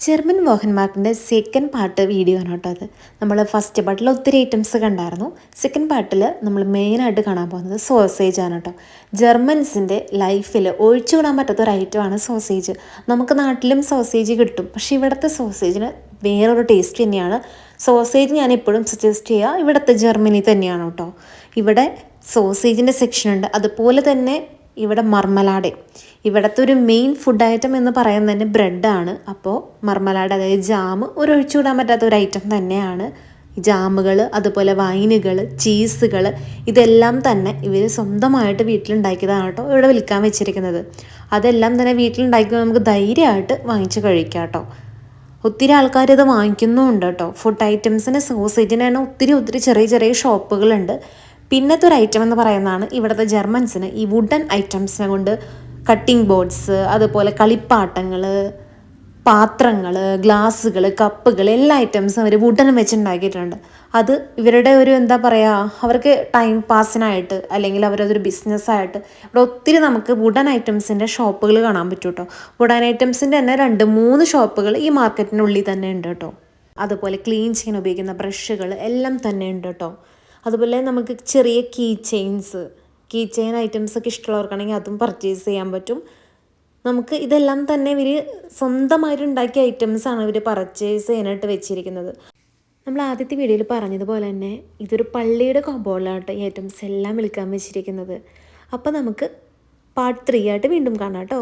German മോഹൻമാർക്കിന്റെ second part video ആണ് കേട്ടോ അത്. നമ്മൾ ഫസ്റ്റ് പാർട്ടിൽ ഒത്തിരി ഐറ്റംസ് കണ്ടായിരുന്നു. സെക്കൻഡ് പാർട്ടിൽ നമ്മൾ മെയിനായിട്ട് കാണാൻ പോകുന്നത് സോസേജ് ആണ് കേട്ടോ. ജർമ്മൻസിന്റെ ലൈഫിൽ ഒഴിച്ചുകൂടാൻ പറ്റാത്ത ഒരു ഐറ്റമാണ് സോസേജ് നമുക്ക് നാട്ടിലും സോസേജ് കിട്ടും. പക്ഷേ ഇവിടുത്തെ സോസേജിന് വേറൊരു ടേസ്റ്റ് തന്നെയാണ്. സോസേജ് ഞാൻ എപ്പോഴും സജസ്റ്റ് ചെയ്യുക ഇവിടുത്തെ ജർമ്മനി തന്നെയാണ് കേട്ടോ. ഇവിടെ സോസേജിന്റെ സെക്ഷൻ ഉണ്ട്. അതുപോലെ തന്നെ ഇവിടെ മർമലാഡ് ഇവിടുത്തെ ഒരു മെയിൻ ഫുഡ് ഐറ്റം എന്ന് പറയുന്നത് തന്നെ ബ്രെഡാണ് അപ്പോൾ മർമലാഡ് അതായത് ജാം ഒരു ഒഴിച്ചുകൂടാൻ പറ്റാത്ത ഒരു ഐറ്റം തന്നെയാണ് ജാമുകൾ അതുപോലെ വൈനുകൾ ചീസുകൾ ഇതെല്ലാം തന്നെ ഇവർ സ്വന്തമായിട്ട് വീട്ടിലുണ്ടാക്കിയതാണ് കേട്ടോ ഇവിടെ വിൽക്കാൻ വെച്ചിരിക്കുന്നത്. അതെല്ലാം തന്നെ വീട്ടിലുണ്ടാക്കി നമുക്ക് ധൈര്യമായിട്ട് വാങ്ങിച്ച് കഴിക്കാം കേട്ടോ ഒത്തിരി ആൾക്കാർ ഇത് വാങ്ങിക്കുന്നുമുണ്ട് കേട്ടോ. ഫുഡ് ഐറ്റംസിന് സോസേജിന് തന്നെ ഒത്തിരി ഒത്തിരി ചെറിയ ചെറിയ ഷോപ്പുകളുണ്ട് പിന്നത്തെ ഒരു ഐറ്റം എന്ന് പറയുന്നതാണ് ഇവിടുത്തെ ജർമ്മൻസിന് ഈ വുഡൻ ഐറ്റംസിനെ കൊണ്ട് കട്ടിംഗ് ബോർഡ്സ് അതുപോലെ കളിപ്പാട്ടങ്ങൾ പാത്രങ്ങൾ ഗ്ലാസ്സുകൾ കപ്പുകൾ എല്ലാ ഐറ്റംസും അവർ വുഡനും വെച്ചുണ്ടാക്കിയിട്ടുണ്ട്. അത് ഇവരുടെ ഒരു എന്താ പറയുക അവർക്ക് ടൈം പാസിനായിട്ട് അല്ലെങ്കിൽ അവരതൊരു ബിസിനസ്സായിട്ട് ഇവിടെ ഒത്തിരി നമുക്ക് വുഡൻ ഐറ്റംസിന്റെ ഷോപ്പുകൾ കാണാൻ പറ്റും കേട്ടോ വുഡൻ ഐറ്റംസിന്റെ തന്നെ രണ്ട് മൂന്ന് ഷോപ്പുകൾ ഈ മാർക്കറ്റിനുള്ളിൽ തന്നെ ഉണ്ട് കേട്ടോ അതുപോലെ ക്ലീൻ ചെയ്യാൻ ഉപയോഗിക്കുന്ന ബ്രഷുകൾ എല്ലാം തന്നെ ഉണ്ട് കേട്ടോ അതുപോലെ നമുക്ക് ചെറിയ key chains key chain items ഒക്കെ ഇഷ്ടമുള്ളവർക്കാണെങ്കിൽ അതും പർച്ചേസ് ചെയ്യാൻ പറ്റും. നമുക്ക് ഇതെല്ലാം തന്നെ ഇവർ സ്വന്തമായിട്ട് ഉണ്ടാക്കിയ ഐറ്റംസ് ആണ് ഇവർ പർച്ചേസ് ചെയ്യാനായിട്ട് വെച്ചിരിക്കുന്നത്. നമ്മൾ ആദ്യത്തെ വീഡിയോയിൽ പറഞ്ഞതുപോലെ തന്നെ ഇതൊരു പള്ളിയുടെ കോമ്പോളാട്ടോ ഈ ഐറ്റംസ് എല്ലാം വിൽക്കാൻ വെച്ചിരിക്കുന്നത്. അപ്പോൾ നമുക്ക് പാർട്ട് ത്രീ ആയിട്ട് വീണ്ടും കാണാം കേട്ടോ.